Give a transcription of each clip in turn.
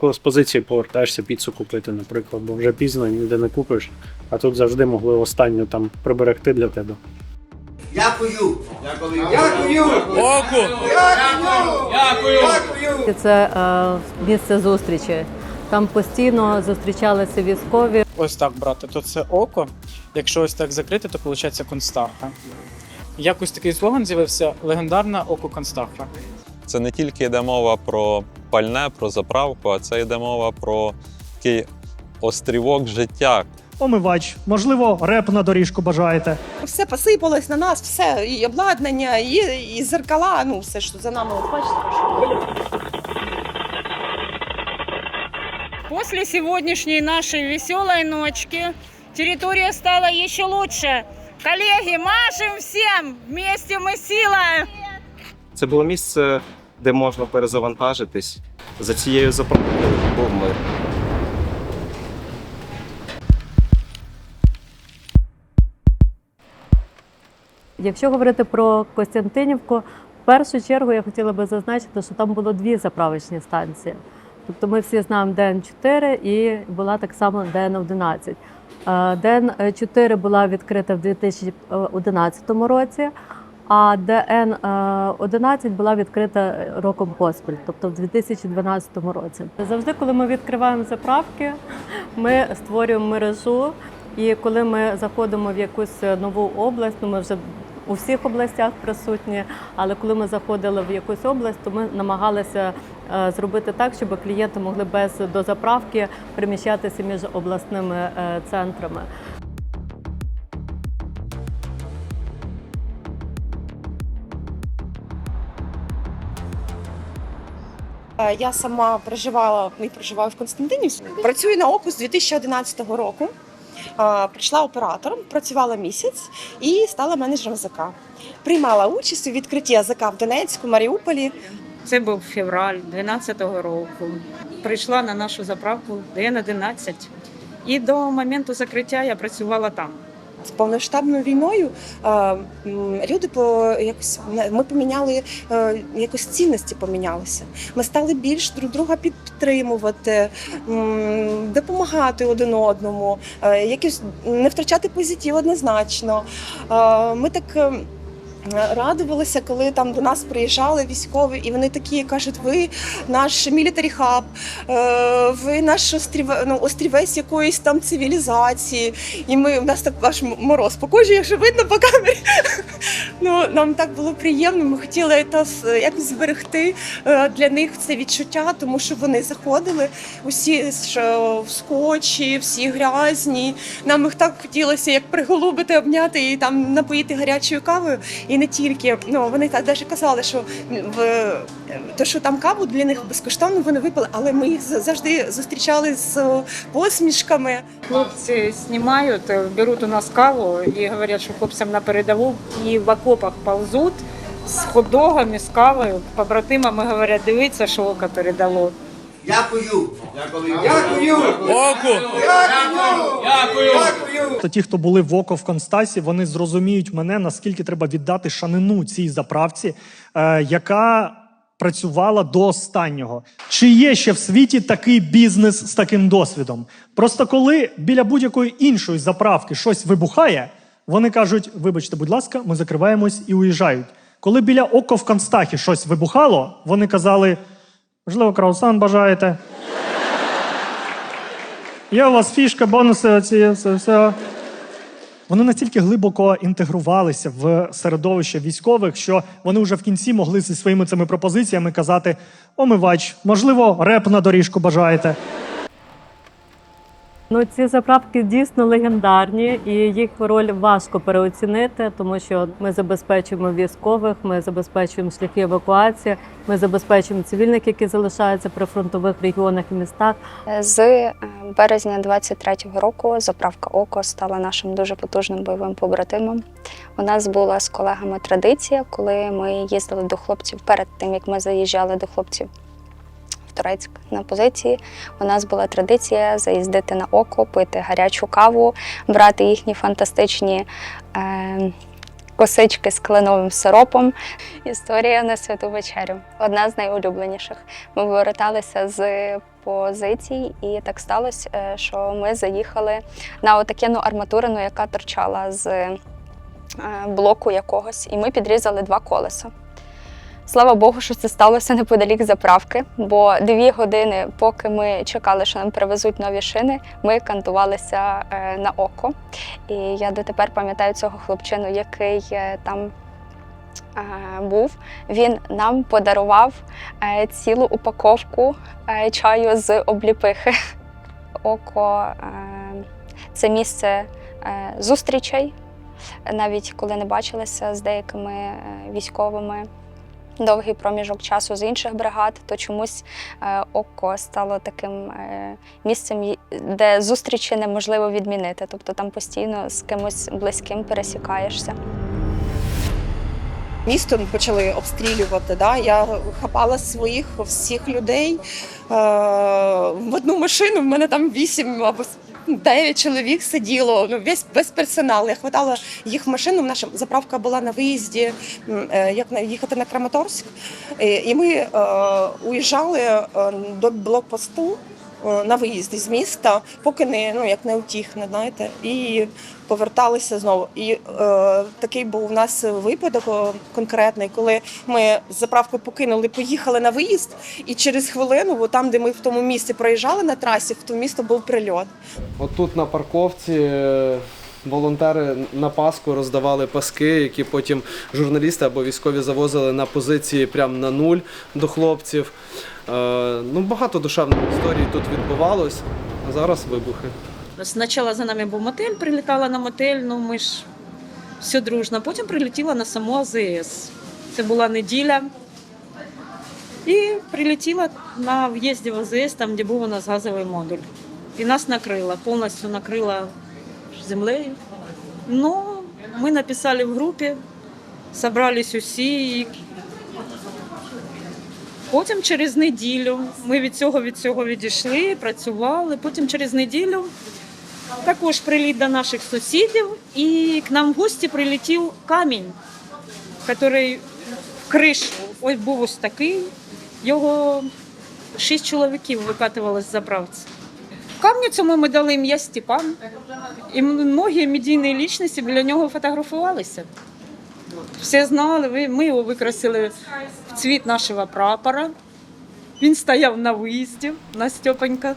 Коли з позиції повертаєшся піцу купити, наприклад, бо вже пізно ніде не купиш, а тут завжди могли останню там приберегти для тебе. Дякую. Це е, місце зустрічі. Там постійно зустрічалися військові. Ось так брати, то це око. Якщо ось так закрити, то виходить констаха. Якось такий слоган з'явився легендарна око констаха. Це не тільки йде мова про пальне, про заправку, а це йде мова про такий острівок життя, Омивач, можливо, реп на доріжку бажаєте. Все посипалось на нас, все, і обладнання, і, і зеркала, ну все що за нами, от бачите. После сегодняшней нашей веселой ночки территория стала еще лучше. Коллеги, машем всем! Вместе мы сила! Це було місце, де можна перезавантажитись. За цією заправкою був мир. Якщо говорити про Костянтинівку, в першу чергу я хотіла би зазначити, що там було дві заправочні станції. Тобто ми всі знаємо ДН-4 і була так само ДН-11. Е, ДН-4 була відкрита в 2011 році, а ДН-11 була відкрита роком поспіль, тобто в 2012 році. Завжди, коли ми відкриваємо заправки, ми створюємо мережу. І коли ми заходимо в якусь нову область, ну ми вже у всіх областях присутні, але коли ми заходили в якусь область, то ми намагалися е, зробити так, щоб клієнти могли без дозаправки переміщатися між обласними е, центрами. Я сама проживала і проживаю в Константинівці. Працюю на ОКУ з 2011 року. Е, Прийшла оператором, працювала місяць і стала менеджером АЗК. Приймала участь у відкритті АЗК в Донецьку, Маріуполі. Це був февраль 12-го року. Прийшла на нашу заправку ДН-11. І до моменту закриття я працювала там. З повноштабною війною люди по якось ми поміняли е, якось цінності помінялися. Ми стали більш друг друга підтримувати, допомагати один одному, е, якось не втрачати позитив однозначно. Ми так. Радувалися, коли там до нас приїжджали військові, і вони такі кажуть: ви наш мілітарі хаб, е, ви наш острів, ну, острівець якоїсь там цивілізації. І ми у нас так аж мороз по кожі, якщо видно по камері. Ну нам так було приємно. Ми хотіли це якось зберегти е, для них це відчуття, тому що вони заходили усі в скотчі, всі грязні. Нам їх так хотілося, як приголубити, обняти і там напоїти гарячою кавою. І не тільки. Ну вони так навіть казали, що в то, що там каву для них безкоштовно вони випили, але ми їх завжди зустрічали з е, посмішками. Хлопці знімають, беруть у нас каву і говорять, що хлопцям на передову і в окопах ползуть з хот-догами, з кавою. Побратимами говорять, дивіться, що око передало. Дякую. То ті, хто були в око в Констасі, вони зрозуміють мене, наскільки треба віддати шанину цій заправці, е, яка працювала до останнього. Чи є ще в світі такий бізнес з таким досвідом? Просто коли біля будь-якої іншої заправки щось вибухає, вони кажуть: вибачте, будь ласка, ми закриваємось і уїжджають. Коли біля око в Констахі щось вибухало, вони казали: можливо, краусан бажаєте. Є у вас фішка, бонуси, оці, все, все. Вони настільки глибоко інтегрувалися в середовище військових, що вони вже в кінці могли зі своїми цими пропозиціями казати: омивач, можливо, реп на доріжку бажаєте. Ну, ці заправки дійсно легендарні, і їх роль важко переоцінити, тому що ми забезпечуємо військових, ми забезпечуємо шляхи евакуації, ми забезпечуємо цивільних, які залишаються при фронтових регіонах і містах. З е, березня 23-го року заправка ОКО стала нашим дуже потужним бойовим побратимом. У нас була з колегами традиція, коли ми їздили до хлопців перед тим, як ми заїжджали до хлопців Турецьк на позиції. У нас була традиція заїздити на око, пити гарячу каву, брати їхні фантастичні. Е- косички з кленовим сиропом. Історія на святу вечерю. Одна з найулюбленіших. Ми поверталися з позицій, і так сталося, е, що ми заїхали на отакену арматурину, яка торчала з е, блоку якогось, і ми підрізали два колеса. Слава Богу, що це сталося неподалік заправки, бо дві години, поки ми чекали, що нам привезуть нові шини, ми кантувалися е, на око. І я дотепер пам'ятаю цього хлопчину, який е, там е, був. Він нам подарував цілу упаковку чаю з обліпихи. Око це місце зустрічей, навіть коли не бачилися з деякими військовими довгий проміжок часу з інших бригад, то чомусь е, око стало таким е, місцем, де зустрічі неможливо відмінити. Тобто там постійно з кимось близьким пересікаєшся. Місто почали обстрілювати. Да? Я хапала своїх всіх людей е- в одну машину. В мене там вісім або с- дев'ять чоловік сиділо. Ну весь весь персонал. Я хватала їх машину. Наша заправка була на виїзді, е, як на їхати на Краматорськ. Е, І ми е, уїжджали е, до блокпосту. Е, На виїзд з міста, поки не ну як не утіхне, знаєте, і поверталися знову. І е, такий був у нас випадок конкретний, коли ми заправку покинули, поїхали на виїзд, і через хвилину, бо там, де ми в тому місці проїжджали на трасі, в то місто був прильот. Отут на парковці е, волонтери на Пасху роздавали паски, які потім журналісти або військові завозили на позиції прямо на нуль до хлопців. Е, Ну, багато душевних історій тут відбувалось, а зараз вибухи. Спочатку за нами був мотель, прилітала на мотель, ну ми ж все дружно. Потім прилетіла на саму АЗС. Це була неділя. І прилетіла на в'їзді в АЗС, там, де був у нас газовий модуль. І нас накрило, повністю накрило землею. Ну, ми написали в групі, зібрались усі. Потім через неділю ми від цього від цього відійшли, працювали. Потім через неділю також приліт до наших сусідів, і к нам в гості прилетів камінь, який в кришу. Ось був ось такий. Його шість чоловіків викатували з заправці. Камню цьому ми дали ім'я Степан. І многі медійні лічності біля нього фотографувалися. Всі знали, ми його викрасили в цвіт нашого прапора. Він стояв на виїзді на Степанька.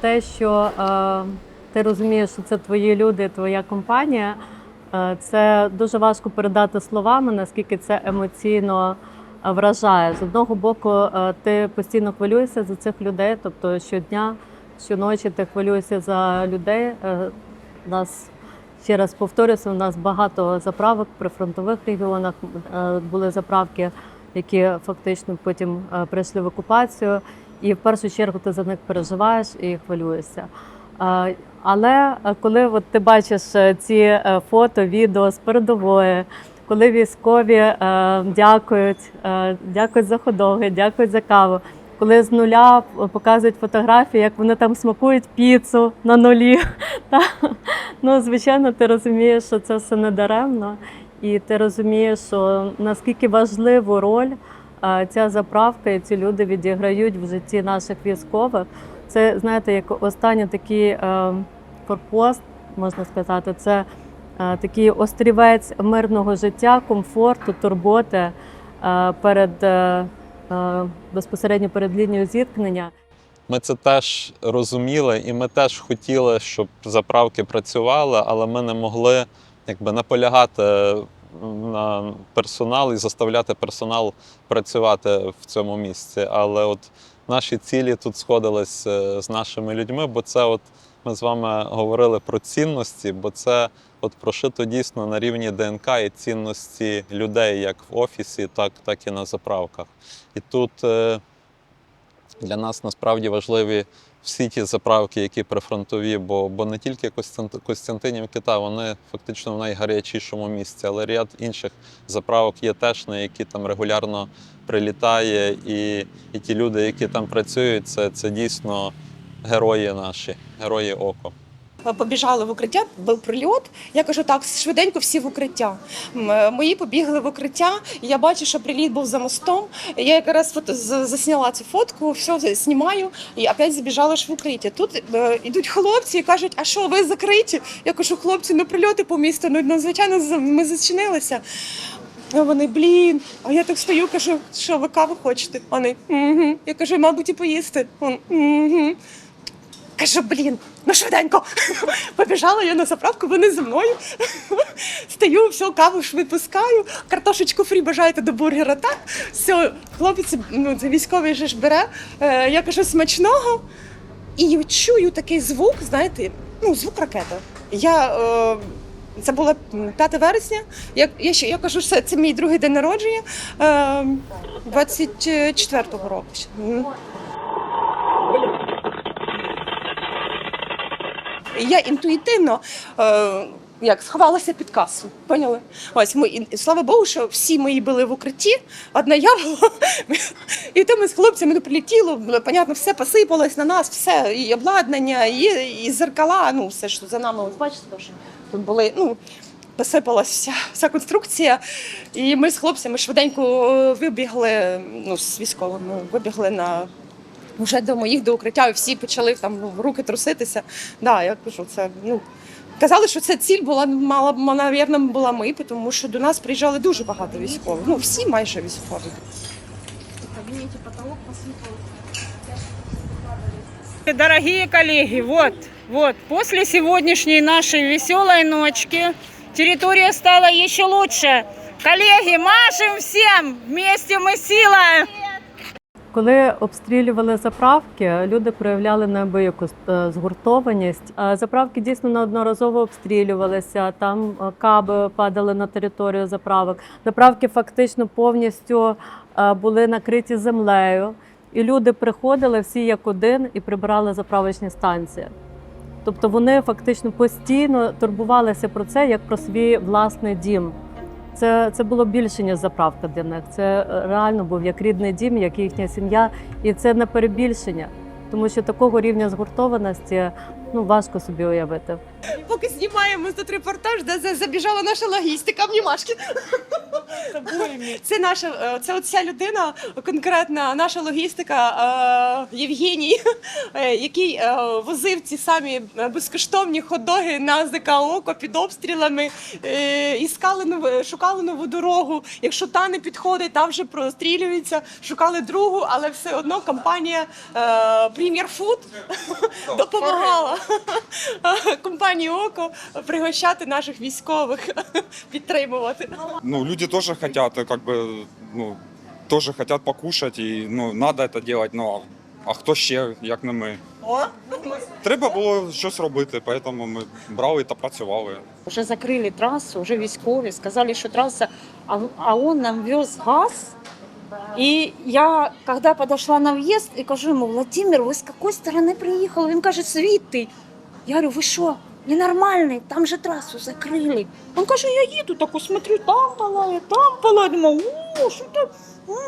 те, що е, ти розумієш, що це твої люди, твоя компанія, е, це дуже важко передати словами, наскільки це емоційно вражає. З одного боку, е, ти постійно хвилюєшся за цих людей, тобто щодня, щоночі ти хвилюєшся за людей. Е, у нас ще раз повторюся, у нас багато заправок при фронтових регіонах е, були заправки, які фактично потім е, прийшли в окупацію. І в першу чергу ти за них переживаєш і хвилюєшся. Е, Але е, коли от ти бачиш е, ці е, фото, відео з передової, коли військові е, дякують, е, дякують за ходоги, дякують за каву. Коли з нуля показують фотографії, як вони там смакують піцу на нулі, та, ну звичайно, ти розумієш, що це все не даремно, і ти розумієш, що наскільки важливу роль а, ця заправка і ці люди відіграють в житті наших військових. Це знаєте, як останній такий е, форпост, можна сказати, це е, такий острівець мирного життя, комфорту, турботи е, перед е, е, безпосередньо перед лінією зіткнення. Ми це теж розуміли, і ми теж хотіли, щоб заправки працювали, але ми не могли якби наполягати на персонал і заставляти персонал працювати в цьому місці. Але от наші цілі тут сходились е, з нашими людьми, бо це от ми з вами говорили про цінності, бо це от прошито дійсно на рівні ДНК і цінності людей як в офісі, так, так і на заправках. І тут. е, для нас насправді важливі всі ті заправки, які прифронтові, бо, бо не тільки Костянт- Костянтинівки, та вони фактично в найгарячішому місці, але ряд інших заправок є теж, на які там регулярно прилітає, і, і ті люди, які там працюють, це, це дійсно герої наші, герої око. побіжали в укриття, був прильот. Я кажу, так, швиденько всі в укриття. Е, Мої побігли в укриття. і Я бачу, що приліт був за мостом. Я якраз фото засняла цю фотку, все знімаю і опять забіжала ж в укриття. Тут е, ідуть хлопці і кажуть, а що, ви закриті? Я кажу, хлопці, ну прильоти по місту. Ну, ну звичайно, ми зачинилися. А вони, блін, а я так стою, кажу, що ви каву хочете? Вони, угу. Я кажу, мабуть, і поїсти. Він, угу. Кажу, блін, ну швиденько. Побіжала я на заправку, вони зі мною. Стою, все, каву ж випускаю, картошечку фрі бажаєте до бургера. Так, все, хлопець, ну це військовий же ж бере. Е, я кажу, смачного. І чую такий звук, знаєте, ну, звук ракети. Я, е, це було 5 вересня. Я, я, ще, я кажу, що це мій другий день народження е, 24-го року. Я інтуїтивно е, як сховалася під касу. Поняли? Ось ми і слава Богу, що всі мої були в укритті, одна я. І то ми з хлопцями ну, прилетіло, понятно, все посипалось на нас, все, і обладнання, і, і зеркала, ну все що за нами, ось бачите, що тут були, ну. Посипалась вся, вся конструкція, і ми з хлопцями швиденько е, вибігли, ну, з військовими, вибігли на вже до моїх до укриття, і всі почали там ну, руки труситися. Да, я кажу, це ну. Казали, що це ціль була мала навірно, була ми, тому що до нас приїжджали дуже багато військових. Ну, всі майже військові. Дорогие коллеги, вот, вот, после сегодняшней нашей веселой ночки территория стала еще лучше. Коллеги, машем всем! Вместе мы сила! Коли обстрілювали заправки, люди проявляли неабияку е, згуртованість. Заправки дійсно неодноразово обстрілювалися. Там е, каби падали на територію заправок. Заправки фактично повністю е, були накриті землею, і люди приходили всі як один і прибирали заправочні станції. Тобто вони фактично постійно турбувалися про це як про свій власний дім. Це, це було більше, ніж заправка для них. Це е, реально був як рідний дім, як їхня сім'я, і це не перебільшення, тому що такого рівня згуртованості ну важко собі уявити. Поки знімаємо тут репортаж, де забіжала наша логістика, обнімашки. Це наша, е, це оця людина, конкретна наша логістика е, Євгеній, е, який возив ці самі безкоштовні хот-доги на ЗК Око під обстрілами, іскали нову, шукали нову дорогу. Якщо та не підходить, та вже прострілюється. Шукали другу, але все одно компанія Premier Food допомагала компанії Око пригощати наших військових, підтримувати. ну, люди тоже хотят, э, как бы, ну, тоже хотят покушать, и, ну, надо это делать, ну, а хто ще, як не ми? О, Треба було щось робити, поэтому ми брали та працювали. Уже закрыли трассу, уже військові, сказали, что трасса, а, а он нам вез газ. И я, когда подошла на въезд, и кажу ему, Владимир, вы с какой стороны приехал? Он каже, звідти. Я говорю, вы что, Ненормальный, там же трассу закрыли. Он каже, я еду, такой смотрю, там палает, там палает. Думаю, о, что то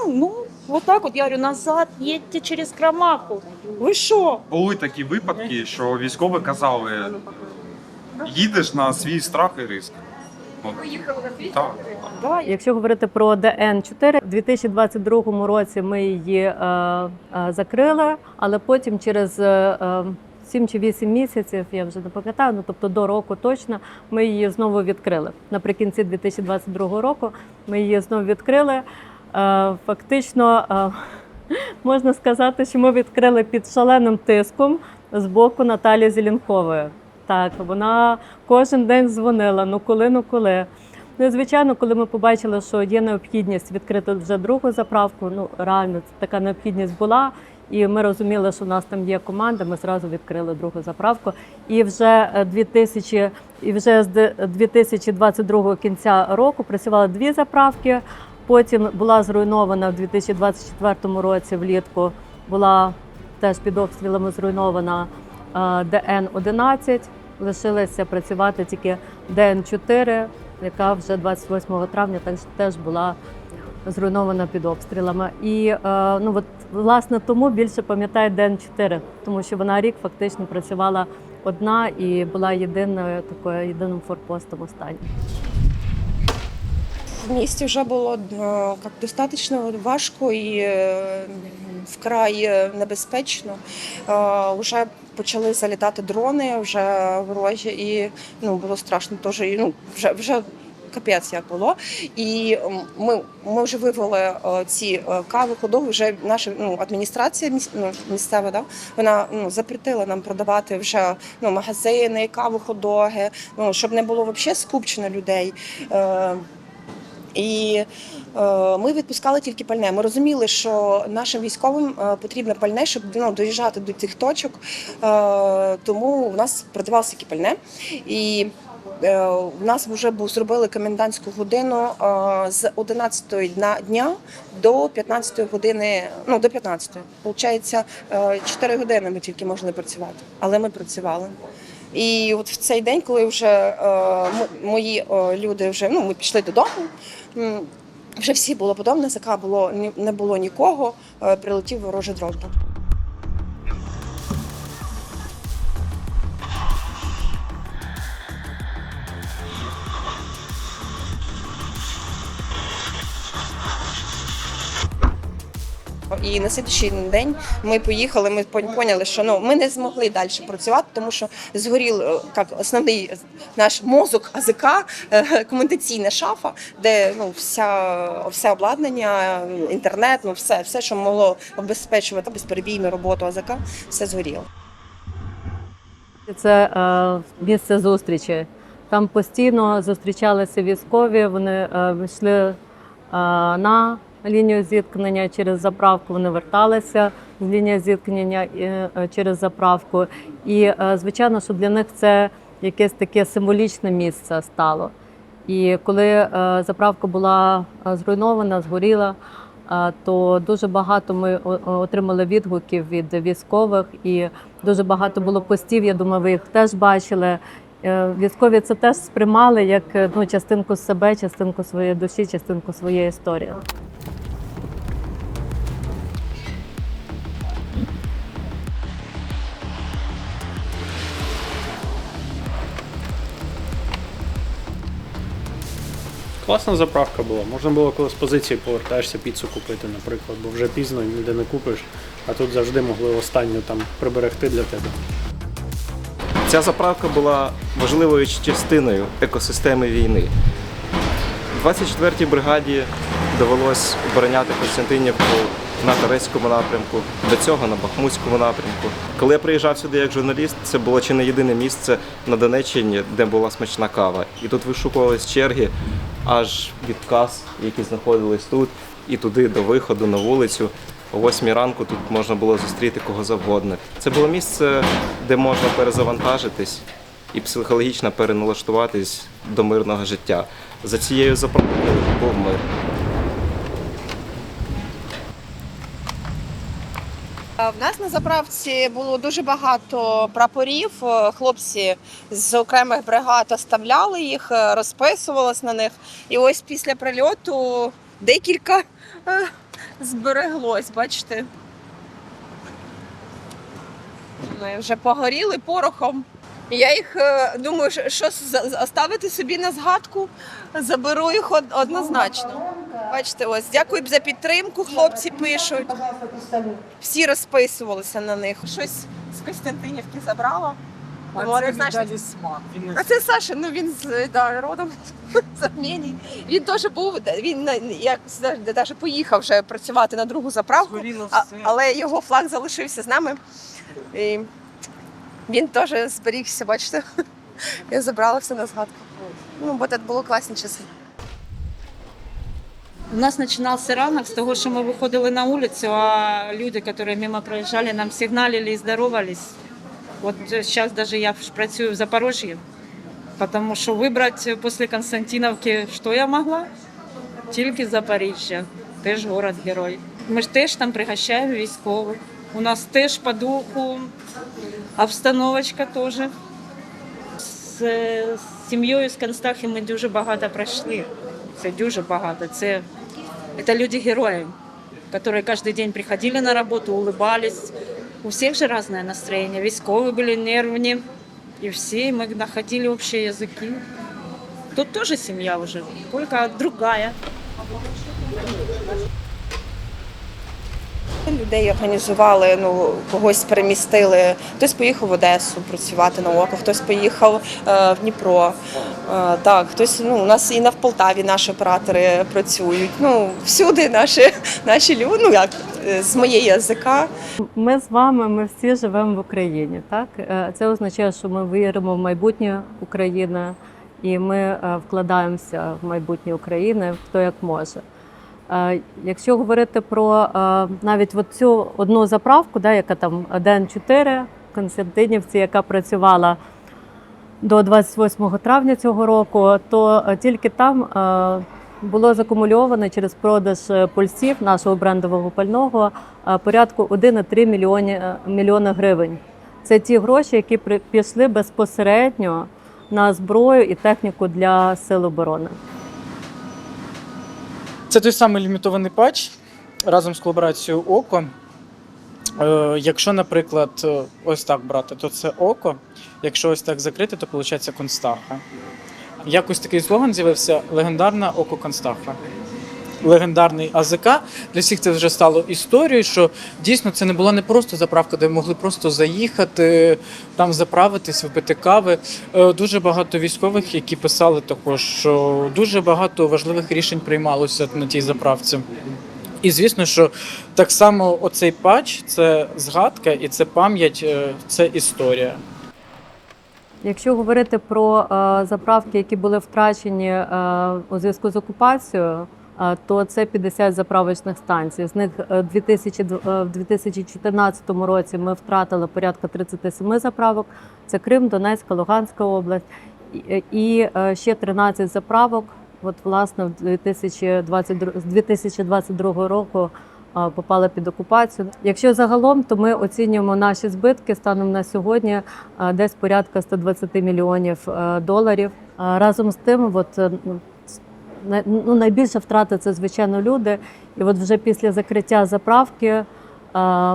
ну, вот так вот. Я говорю, назад, едьте через Крамаху. Ви що? Були такі випадки, що військові казали, їдеш на свій страх і риск. Так. Да, Якщо говорити про ДН-4, в 2022 році ми її е, е, закрили, але потім через е, е, 7 чи 8 місяців, я вже не пам'ятаю, ну тобто до року точно, ми її знову відкрили. Наприкінці 2022 року ми її знову відкрили. Е, фактично е, можна сказати, що ми відкрили під шаленим тиском з боку Наталі Зеленкової. Так, вона кожен день дзвонила, ну коли, ну коли. Ну, і, звичайно, коли ми побачили, що є необхідність відкрити вже другу заправку, ну реально така необхідність була. І ми розуміли, що в нас там є команда. Ми зразу відкрили другу заправку. І вже е, 2000, і вже з де- 2022 кінця року працювали дві заправки. Потім була зруйнована в 2024 році влітку. Була теж під обстрілами зруйнована е, ДН-11. Лишилася працювати тільки ДН-4, яка вже 28 травня теж була зруйнована під обстрілами. І е, ну от власне тому більше пам'ятаю ДН-4, тому що вона рік фактично працювала одна і була єдиною такою єдиним форпостом останнім. В місті вже було е, як достатньо важко і е, вкрай небезпечно. Вже почали залітати дрони, вже ворожі, і ну було страшно теж. Ну вже вже. Капець як було, і ми, ми вже вивели е, ці е, кави ходови. Вже наша ну, адміністрація ну, місцева, да, вона ну, запретила нам продавати вже ну, магазини, каву ходоги, ну, щоб не було взагалі скупчено людей. Е, і ми відпускали тільки пальне. Ми розуміли, що нашим військовим потрібно пальне, щоб ну, доїжджати до цих точок. Тому в нас продавалося тільки пальне. І е, в нас вже був зробили комендантську годину е, з 11 дня, до 15 години. Ну до 15. Получається, е, 4 години ми тільки могли працювати, але ми працювали. І от в цей день, коли вже е, мої е, люди вже ну ми пішли додому. Вже всі було подобне, ЗК було не було нікого. е, Прилетів ворожий дрон. І на слідчий день ми поїхали. Ми пон- поняли, що ну ми не змогли далі працювати, тому що згорів е, як основний наш мозок АЗК, е, комутаційна шафа, де ну вся все обладнання, інтернет, ну все, все, що могло обезпечувати безперебійну роботу АЗК, все згоріло. Це е, місце зустрічі. Там постійно зустрічалися військові. Вони е, йшли е, на лінію зіткнення через заправку. Вони верталися з лінії зіткнення е, е, через заправку. І е, звичайно, що для них це якесь таке символічне місце стало. І коли заправка була зруйнована, згоріла, то дуже багато ми отримали відгуків від військових, і дуже багато було постів. Я думаю, ви їх теж бачили. Військові це теж сприймали як ну, частинку себе, частинку своєї душі, частинку своєї історії. Класна заправка була. Можна було, коли з позиції повертаєшся піцу купити, наприклад, бо вже пізно ніде не купиш, а тут завжди могли останню там приберегти для тебе. Ця заправка була важливою частиною екосистеми війни. 24-й бригаді довелось обороняти Костянтинівку на Торецькому напрямку, до цього на Бахмутському напрямку. Коли я приїжджав сюди як журналіст, це було чи не єдине місце на Донеччині, де була смачна кава. І тут вишукувались черги аж від кас, які знаходились тут, і туди до виходу на вулицю. О 8 ранку тут можна було зустріти кого завгодно. Це було місце, де можна перезавантажитись і психологічно переналаштуватись до мирного життя. За цією заправкою був мир. В нас на заправці було дуже багато прапорів. Е, Хлопці з окремих бригад оставляли їх, е, розписувалось на них. І ось після прильоту декілька е, збереглось, бачите. Вони вже погоріли порохом. Я їх думаю, що- оставити собі на згадку, заберу їх од- однозначно. Бачите, ось дякую за підтримку. Хлопці пишуть. Всі розписувалися на них. Щось з Костянтинівки забрала. Ну, однозначно. А це Саша, ну він з да, родом з Арменії. Він теж був, він на- як навіть поїхав вже працювати на другу заправку, а, але його флаг залишився з нами. І він теж зберігся, бачите. Я забрала все на згадку. Ну, бо це було класні часи. У нас починався ранок з того, що ми виходили на вулицю, а люди, які мимо проїжджали, нам сигналили і здоровались. От зараз даже я працюю в Запорожжі, тому що вибрати після Константиновки, що я могла? Тільки Запоріжжя, теж город герой. Ми ж теж там пригощаємо військових. У нас теж по духу, обстановочка теж. З сім'єю з Констахи ми дуже багато пройшли. Це дуже багато. Це, це люди герої, які кожен день приходили на роботу, улыбались. У всіх же різне настроєння. Військові були нервні, И все мы находили общие языки. Тут тоже семья уже, только другая. Людей організували, ну когось перемістили. Хтось поїхав в Одесу працювати на око, хтось поїхав е, в Дніпро. Е, так, хтось ну у нас і на в Полтаві наші оператори працюють. Ну всюди наші наші люди, ну як е, з моєї язика. Ми з вами, ми всі живемо в Україні. Так це означає, що ми віримо в майбутнє України, і ми вкладаємося в майбутнє України хто як може. Е, Якщо говорити про е, навіть от цю одну заправку, да, яка там ДН4 в Константинівці, яка працювала до 28 травня цього року, то е, тільки там було закумульовано через продаж пульсів нашого брендового пального порядку 1,3 мільйони, мільйона гривень. Це ті гроші, які пішли безпосередньо на зброю і техніку для сил оборони. Це той самий лімітований патч разом з колаборацією Око. Е, якщо, наприклад, е, ось так брати, то це око. Якщо ось так закрити, то виходить констаха. Якось такий слоган з'явився легендарна око констаха. Легендарний АЗК. Для всіх це вже стало історією, що дійсно це не була не просто заправка, де могли просто заїхати, там заправитись, випити кави. Е, Дуже багато військових, які писали також, що дуже багато важливих рішень приймалося на тій заправці. І звісно, що так само оцей патч це згадка і це пам'ять, е, це історія. Якщо говорити про е, заправки, які були втрачені е, у зв'язку з окупацією, то це 50 заправочних станцій. З них е, 2000, е, в 2014 році ми втратили порядка 37 заправок. Це Крим, Донецька, Луганська область і, е, ще 13 заправок. От власне в 2022, з 2022 року попали під окупацію. Якщо загалом, то ми оцінюємо наші збитки станом на сьогодні десь порядка 120 мільйонів доларів. Разом з тим, от, ну, най- найбільша втрата це звичайно люди. І от вже після закриття заправки е,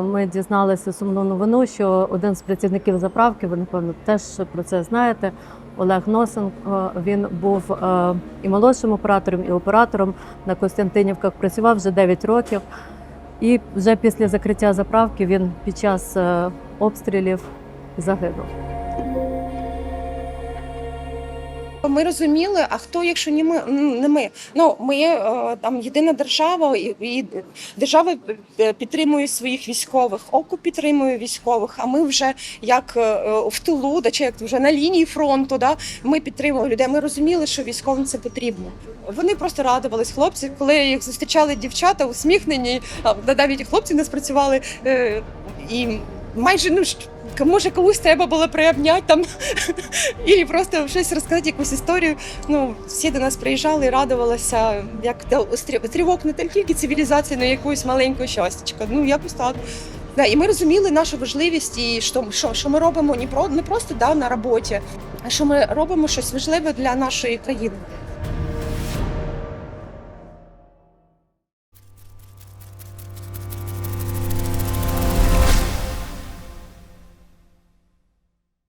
ми дізналися сумну новину, що один з працівників заправки, ви напевно теж про це знаєте. Олег Носенко він був е, і молодшим оператором, і оператором на Костянтинівках. Працював вже 9 років. І вже після закриття заправки він під час е, обстрілів загинув. Ми розуміли, а хто, якщо не ми не ми? Ну ми е, там єдина держава, і, держава е, підтримує своїх військових, оку підтримує військових. А ми вже як е, в тилу, да чи як вже на лінії фронту, да ми підтримували людей. Ми розуміли, що військовим це потрібно. Вони просто радувались, хлопці, коли їх зустрічали дівчата, усміхнені, навіть хлопці не спрацювали і майже ну може комусь треба було приобняти там і просто щось розказати, якусь історію. Ну, всі до нас приїжджали і радувалися, як тривог не тільки цивілізації, але якоїсь маленького щастячка. Ну, якось так. Да, і ми розуміли нашу важливість і що, що, що ми робимо не, про, не просто да, на роботі, а що ми робимо щось важливе для нашої країни.